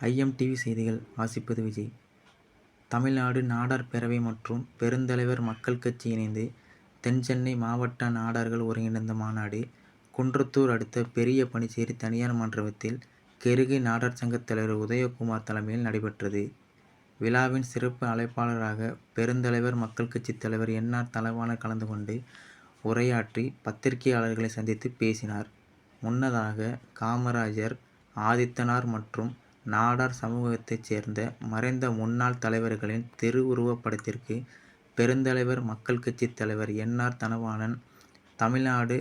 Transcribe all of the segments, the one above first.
IMDb செய்திகள் வாசிப்பது விஜய் தமிழ்நாடு நாடார் பேரவை மற்றும் பெருந்தலைவர் மக்கள் கட்சி இணைந்து தென்சென்னை மாவட்ட நாடார்கள் ஒருங்கிணைந்த மாநாடு குன்றத்தூர் அடுத்த பெரிய பனிச்சேரி தனியார் மன்றத்தில் கெருகை நாடார் சங்கத் தலைவர் உதயகுமார் தலைமையில் நடைபெற்றது. விழாவின் சிறப்பு அழைப்பாளராக பெருந்தலைவர் மக்கள் கட்சி தலைவர் என்ஆர் ஆர். கலந்து கொண்டு உரையாற்றி பத்திரிகையாளர்களை சந்தித்து பேசினார். முன்னதாக காமராஜர், ஆதித்தனார் மற்றும் நாடார் சமூகத்தைச் சேர்ந்த மறைந்த முன்னாள் தலைவர்களின் திருவுருவப் படத்திற்கு பெருந்தலைவர் மக்கள் கட்சித் தலைவர் என்ஆர் தனபாலன், தமிழ்நாடு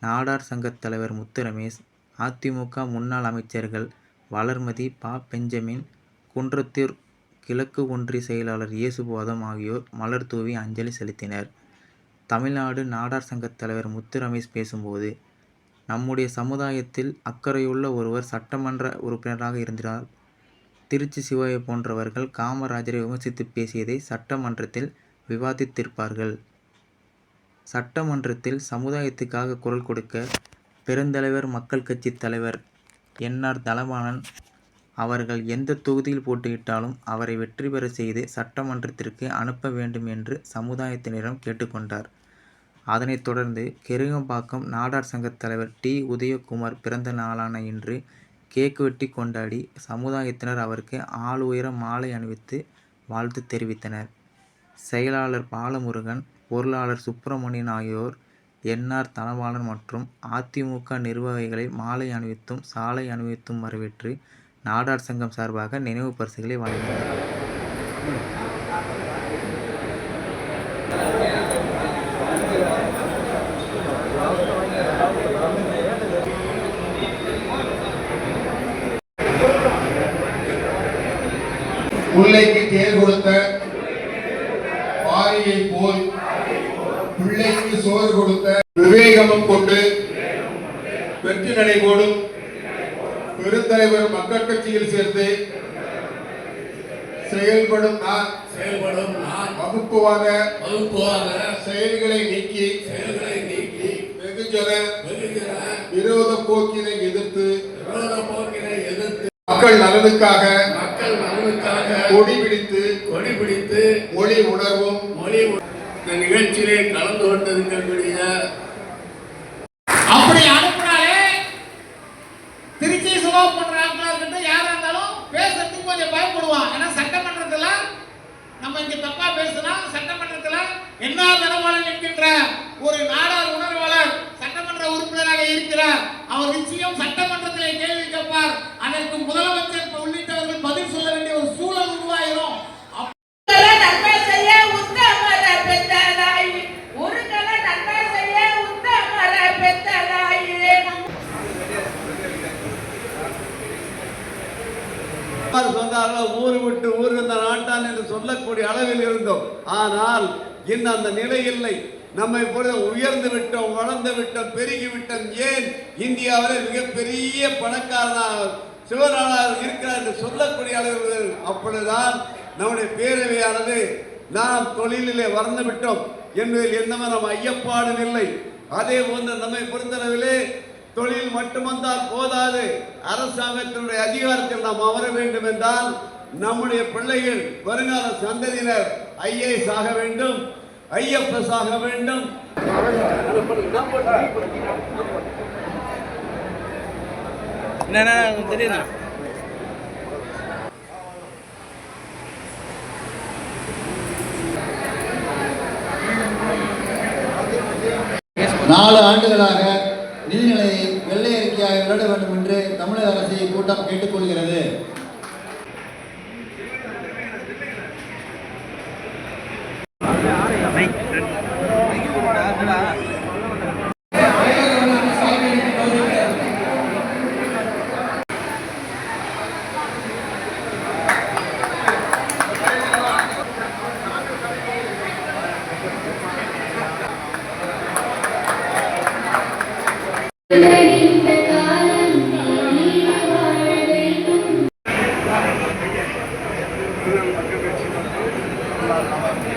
நாடார் சங்கத் தலைவர் முத்துரமேஷ், அதிமுக முன்னாள் அமைச்சர்கள் வளர்மதி, ப. பெஞ்சமின், குன்றத்தூர் கிழக்கு ஒன்றிய செயலாளர் இயேசுபோதம் ஆகியோர் மலர் தூவி அஞ்சலி செலுத்தினர். தமிழ்நாடு நாடார் சங்கத் தலைவர் முத்துரமேஷ் பேசும்போது, நம்முடைய சமுதாயத்தில் அக்கறையுள்ள ஒருவர் சட்டமன்ற உறுப்பினராக இருந்தால் திருச்சி சிவாயை போன்றவர்கள் காமராஜரை விமர்சித்து பேசியதை சட்டமன்றத்தில் விவாதித்திருப்பார்கள். சட்டமன்றத்தில் சமுதாயத்துக்காக குரல் கொடுக்க பெருந்தலைவர் மக்கள் கட்சி தலைவர் என்ஆர் தலமானன் அவர்கள் எந்த தொகுதியில் போட்டியிட்டாலும் அவரை வெற்றி பெற செய்து சட்டமன்றத்திற்கு அனுப்ப வேண்டும் என்று சமுதாயத்தினரிடம் கேட்டுக்கொண்டார் அதனைத் தொடர்ந்து கெருகம்பாக்கம் நாடார் சங்கத் தலைவர் டி. உதயகுமார் பிறந்த நாளான இன்று கேக் வெட்டி கொண்டாடி சமுதாயத்தினர் அவருக்கு ஆள் உயர மாலை அணிவித்து வாழ்த்து தெரிவித்தனர். செயலாளர் பாலமுருகன், பொருளாளர் சுப்பிரமணியன் ஆகியோர் என்ஆர் தனபாலன் மற்றும் அதிமுக நிர்வாகிகளை மாலை அணிவித்தும், சாலை அணிவித்தும் வரவேற்று நாடார் சங்கம் சார்பாக நினைவு பரிசுகளை வழங்கினர். முல்லைக்கு தேர் கொடுத்த பாரியை போல் பிள்ளைக்கு சோறு கொடுத்த விவேகமும் கொண்டு வெற்றி நடைபோடும் பெருந்தலைவர் மக்கள் கட்சியில் சேர்ந்து செயல்படும் நான் செயல்படும் நான் வகுப்புவாத வகுப்புவாத செயல்களை நீக்கி செயல்களை நீக்கி வெகுஜன வெகுஜன விரோத போக்கினை எதிர்த்து விரோத போக்கினை எதிர்த்து மக்கள் நலனுக்காக மக்கள் நலனுக்காக கொடி பிடித்து கொடி பிடித்து மொழி உணர்வும். மொழி இந்த நிகழ்ச்சியிலே கலந்து கொண்டிருக்கக்கூடிய அப்படி அனுப்புனாலே திருச்சி சுபாவம் பண்ற ஆட்களா இருக்கட்டும் யாரா இருந்தாலும் பேசுறதுக்கு கொஞ்சம் பயப்படுவான். ஏன்னா சட்டமன்றத்துல நம்ம இங்க தப்பா பேசினா சட்டமன்றத்துல என்ன நிலமாளன் என்கின்ற ஒரு நாடார் உணர்வாளர் சட்டமன்ற உறுப்பினராக இருக்கிறார். அவர் நிச்சயம் சட்டமன்றத்திலே கேள்வி கேட்பார். அதற்கு முதலமைச்சர் யார் சொன்னார்களோ ஊர் விட்டு ஊர் வந்த நாட்டான் என்று சொல்லக்கூடிய அளவில் இருந்தோம். ஆனால் இன்னும் அந்த நிலை இல்லை. நம்மை பொறுத்த உயர்ந்து விட்டோம் வளர்ந்து விட்டோம் பெருகி விட்டோம். ஏன்? இந்தியாவில் மிகப்பெரிய பணக்காரனாக சிவநாளாக இருக்கிறார் என்று சொல்லக்கூடிய அளவில் அப்பொழுதுதான் நம்முடைய பேரவையானது நாம் தொழிலிலே வறந்து விட்டோம் என்பதில் எந்த நம்ம ஐயப்பாடும் இல்லை. அதே போன்று நம்மை பொறுத்தளவிலே தொழில் மட்டும் வந்தால் போதாது. அரசாங்கத்தினுடைய அதிகாரத்தில் நாம் அமர வேண்டும் என்றால் நம்முடைய பிள்ளைகள் வருங்கால சந்ததியினர் ஐஏஎஸ் ஆக வேண்டும் ஐஎஃப்எஸ் ஆக வேண்டும். நாலு ஆண்டுகளாக ஆய்வு நட வேண்டும் என்று தமிழக அரசை கூட்டம் கேட்டுக்கொள்கிறது Thank you. la, la.